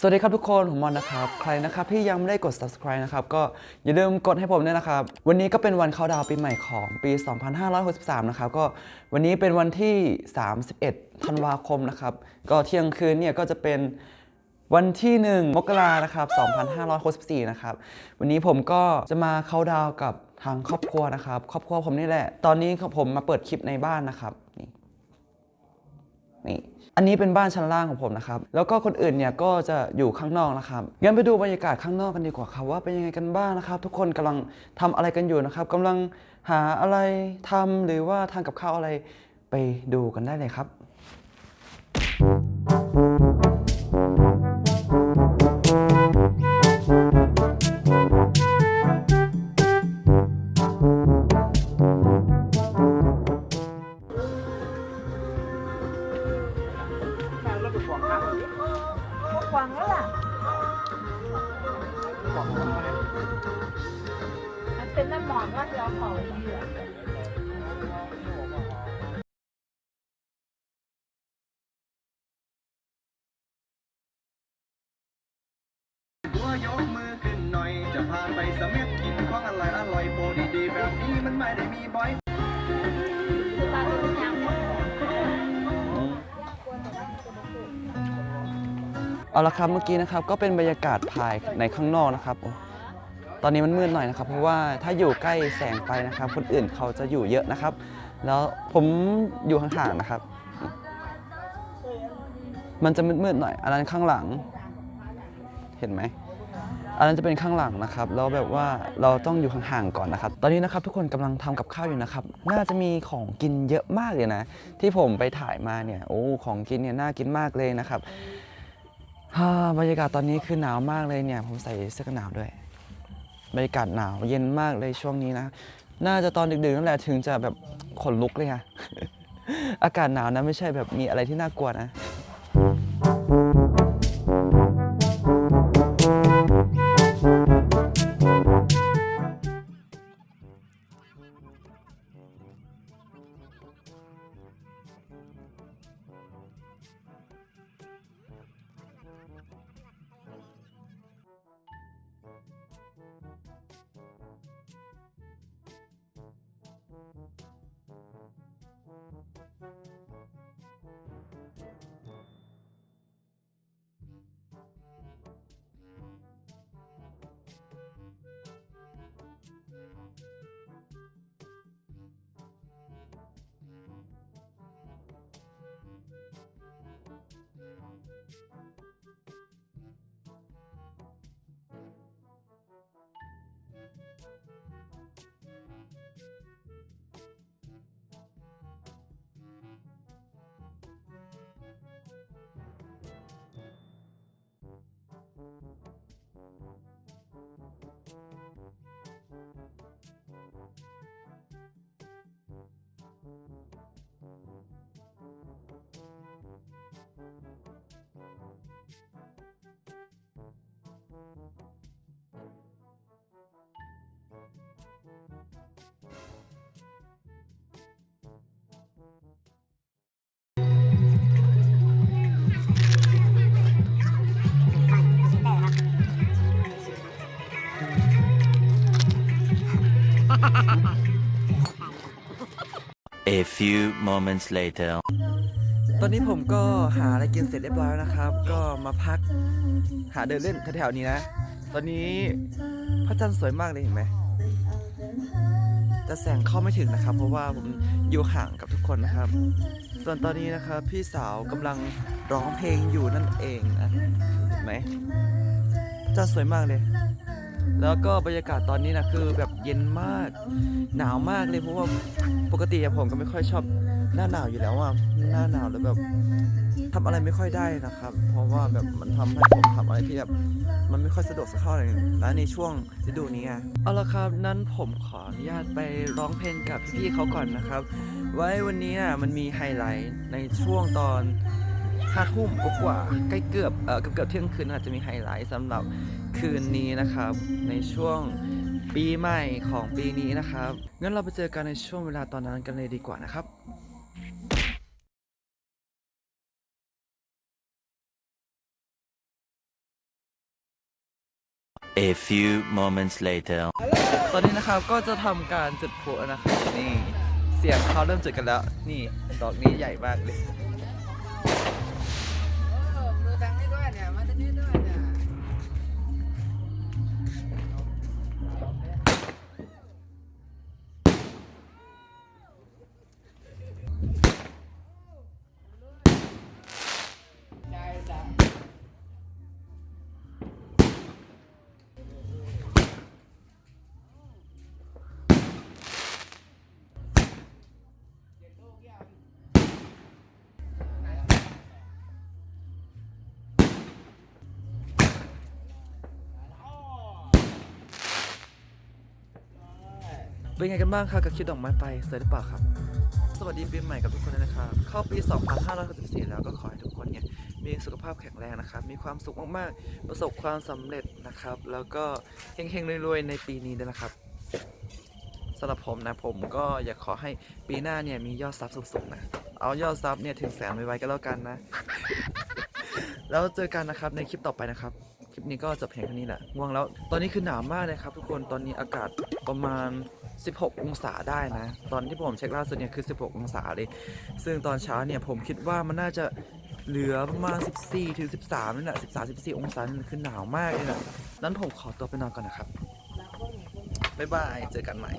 สวัสดีครับทุกคน ผมมอนนะครับ ใครนะครับที่ยังไม่ได้กด subscribe นะครับ ก็อย่าลืมกดให้ผมด้วยนะครับ วันนี้ก็เป็นวันเข้าดาวปีใหม่ของปี 2563 นะครับ ก็วันนี้เป็นวันที่ 31 ธันวาคมนะครับ ก็เที่ยงคืนเนี่ยก็จะเป็นวันที่ 1 มกรานะครับ 2564 นะครับ วันนี้ผมก็จะมาเข้าดาวกับทางครอบครัวนะครับ ครอบครัวผมนี่แหละ ตอนนี้ผมมาเปิดคลิปในบ้านนะครับนี่ นี่อันนี้เป็นบ้านชั้นล่างของผมนะครับ แล้วก็คนอื่นเนี่ยก็จะอยู่ข้างนอกนะครับ งั้นไปดูบรรยากาศข้างนอกกันดีกว่าครับว่าเป็นยังไงกันบ้างนะครับ ทุกคนกำลังทำอะไรกันอยู่นะครับกำลังหาอะไรทำหรือว่าทานกับข้าวอะไรไปดูกันได้เลยครับ เป็นน้ำหมอนว่าจะเอาของเหยื่อหัวยกมือขึ้นหน่อย จะพาไปสมิธกินของอร่อยอร่อยโปรดีๆแบบนี้มันไม่ได้มีบ่อยตาเป็นอย่างนี้เอาละครับเมื่อกี้นะครับก็เป็นบรรยากาศภายในข้างนอกนะครับ ตอนนี้มันมืดหน่อยนะครับเพราะว่าถ้าอยู่ใกล้แสงไฟนะครับ คนอื่นเขาจะอยู่เยอะนะครับ แล้วผมอยู่ห่างๆนะครับ มันจะมืดๆหน่อย อันนั้นข้างหลัง เห็นไหมอันนั้นจะเป็นข้างหลังนะครับแล้วแบบว่าเราต้องอยู่ห่างๆก่อนนะครับ ตอนนี้นะครับทุกคนกำลังทำกับข้าวอยู่นะครับ น่าจะมีของกินเยอะมากเลยนะ ที่ผมไปถ่ายมาเนี่ยโอ้ของกินเนี่ยน่ากินมากเลยนะครับบรรยากาศตอนนี้คือหนาวมากเลยเนี่ย ผมใส่เสื้อกันหนาวด้วย บรรยากาศหนาวเย็นมากเลยช่วงนี้นะ น่าจะตอนดึกๆนั่นแหละถึงจะแบบขนลุกเลยค่ะ อากาศหนาวนะไม่ใช่แบบมีอะไรที่น่ากลัวนะ A few moments later. ตอนนี้ผมก็หาอะไรกินเสร็จเรียบร้อยแล้วนะครับ ก็มาพักหาเดินเล่นแถวๆนี้นะ ตอนนี้พระจันทร์สวยมากเลยเห็นไหม แต่แสงเข้าไม่ถึงนะครับ เพราะว่าผมอยู่ห่างกับทุกคนนะครับ ส่วนตอนนี้นะครับพี่สาวกำลังร้องเพลงอยู่นั่นเองนะเห็นไหมพระจันทร์สวยมากเลย แล้วก็บรรยากาศตอนนี้นะคือแบบเย็นมาก หนาวมากเลยเพราะว่าปกติผมก็ไม่ค่อยชอบหน้าหนาวอยู่แล้วอะหน้าหนาวแล้วแบบทำอะไรไม่ค่อยได้นะครับ เพราะว่าแบบมันทำให้ผมทำอะไรที่แบบมันไม่ค่อยสะดวกสักเท่าไหร่และในช่วงฤดูนี้อะเอาละครับนั้นผมขออนุญาตไปร้องเพลงกับพี่ๆเขาก่อนนะครับ ไว้วันนี้อะมันมีไฮไลท์ในช่วงตอน ห้าทุ่มกว่าๆใกล้เกือบเออเกือบเกือบเที่ยงคืนอาจจะมีไฮไลท์สำหรับคืนนี้นะครับ ในช่วงปีใหม่ของปีนี้นะครับงั้นเราไปเจอกันในช่วงเวลาตอนนั้นกันเลยดีกว่านะครับ A few moments later. ตอนนี้นะครับก็จะทำการจุดพลุแล้วนะครับนี่ เสียงเขาเริ่มจุดกันแล้ว นี่ดอกนี้ใหญ่มากเลย เนี่ยมาตรงนี้ด้วย เป็นไงกันบ้างครับกับคลิปดอกไม้ไฟสวยหรือเปล่าครับ สวัสดีปีใหม่กับทุกคนด้วยนะครับเข้าปี 2564 แล้วก็ขอให้ทุกคนเนี่ยมีสุขภาพแข็งแรงนะครับ มีความสุขมากๆ ประสบความสำเร็จนะครับ แล้วก็เฮงๆรวยๆในปีนี้ด้วยนะครับสำหรับผมนะผมก็อยากขอให้ปีหน้าเนี่ยมียอดซับสูงๆนะเอายอดซับเนี่ยถึงแสนไวๆก็แล้วกันนะ แล้วเจอกันนะครับในคลิปต่อไปนะครับ ลิปนี้ก็จบเพียงเท่านี้แหละง่วงแล้ว ตอนนี้คือหนาวมากเลยครับ ทุกคนตอนนี้อากาศประมาณ 16 องศาได้นะ ตอนที่ผมเช็คล่าสุดเนี่ยคือ 16 องศาเลย ซึ่งตอนเช้าเนี่ยผมคิดว่ามันน่าจะเหลือประมาณ 14 ถึง 13นี่แหละ 13 14 องศานี่คือหนาวมากเลยนะนั้นผมขอตัวไปนอนก่อนนะครับ บ๊ายบาย เจอกันใหม่